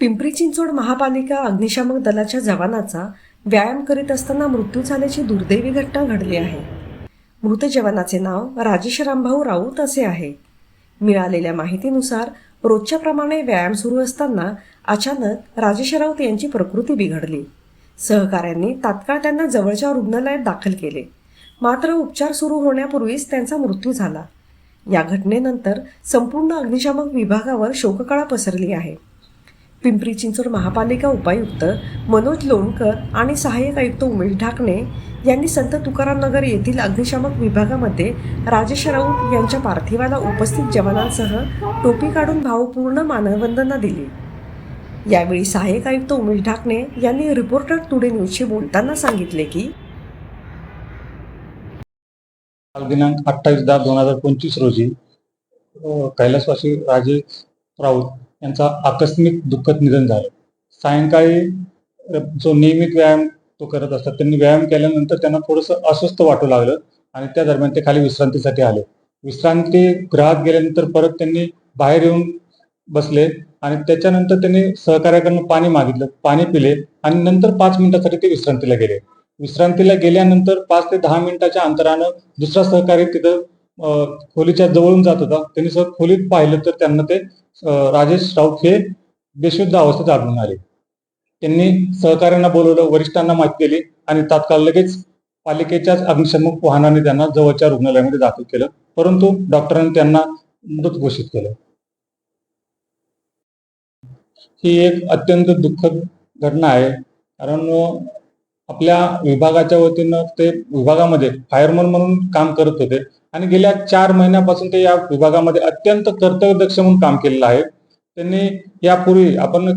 पिंपरी चिंचवड महापालिका अग्निशामक दलाच्या जवानाचा व्यायाम करीत असताना मृत्यू झाल्याची दुर्दैवी घटना घडली आहे. मृत जवानाचे नाव राजेश रामभाऊ राऊत असे आहे. मिळालेल्या माहितीनुसार रोजच्या प्रमाणे व्यायाम सुरू असताना अचानक राजेश राऊत यांची प्रकृती बिघडली. सहकाऱ्यांनी तात्काळ त्यांना जवळच्या रुग्णालयात दाखल केले. मात्र उपचार सुरू होण्यापूर्वीच त्यांचा मृत्यू झाला. या घटनेनंतर संपूर्ण अग्निशामक विभागावर शोककळा पसरली आहे. पिंपरी चिंचवड महापालिका उपायुक्त मनोज लोणकर आणि सहाय्यक आयुक्त उमेश ढाकणे यांनी संत तुकाराम नगर येथील अग्निशामक विभागामध्ये राजेश राऊत यांच्या पार्थिवाला उपस्थित जवानांसह टोपी काढून भावपूर्ण मानवंदना दिली. यावेळी सहाय्यक आयुक्त उमेश ढाकणे यांनी रिपोर्टर टुडे न्यूजशी बोलताना सांगितले की दिनांक अठ्ठावीस दहा दोन हजार पंचवीस रोजी कैलासवासी राजेश राऊत यांचा आकस्मिक दुःखद निधन झालं. सायंकाळी जो नियमित व्यायाम तो करत असतात त्यांनी व्यायाम केल्यानंतर त्यांना थोडंसं अस्वस्थ वाटू लागलं आणि त्या दरम्यान ते खाली विश्रांतीसाठी आले. विश्रांती गृहात गेल्यानंतर परत त्यांनी बाहेर येऊन बसले आणि त्याच्यानंतर त्यांनी सहकार्याकडून पाणी मागितलं पाणी पिले आणि नंतर पाच मिनिटासाठी ते विश्रांतीला गेले. विश्रांतीला गेल्यानंतर पाच ते दहा मिनिटाच्या अंतरानं दुसरा सहकारी तिथं खोलीच्या जवळून जात होता. त्यांनी सर खोलीत पाहिलं तर त्यांना ते राजेश राऊत हे बेशुद्ध अवस्थेत आढळून आले. त्यांनी सहकाऱ्यांना बोलवलं वरिष्ठांना माहिती दिली आणि तात्काळ लगेच पालिकेच्याच अग्निशमक वाहनाने त्यांना जवळच्या रुग्णालयामध्ये दाखल केलं. परंतु डॉक्टरांनी त्यांना मृत घोषित केलं. ही एक अत्यंत दुःखद घटना आहे. कारण आपल्या विभागाच्या वतीनं ते विभागामध्ये फायरमन म्हणून काम करत होते. आणि गेल्या चार महिन्यापासून ते या विभागामध्ये अत्यंत कर्तव्यदक्ष म्हणून काम केलेलं आहे. त्यांनी यापूर्वी आपण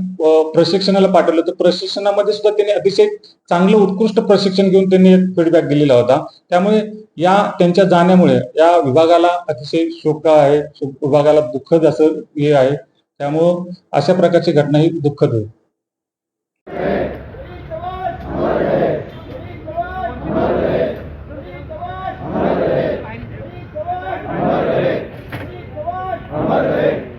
प्रशिक्षणाला पाठवलं तर प्रशिक्षणामध्ये सुद्धा त्यांनी अतिशय चांगलं उत्कृष्ट प्रशिक्षण घेऊन त्यांनी एक फीडबॅक दिलेला होता. त्यामुळे या त्यांच्या जाण्यामुळे या विभागाला अतिशय शोक आहे विभागाला दुःखद असं हे आहे. त्यामुळं अशा प्रकारची घटना ही दुःखद होईल अमर रहे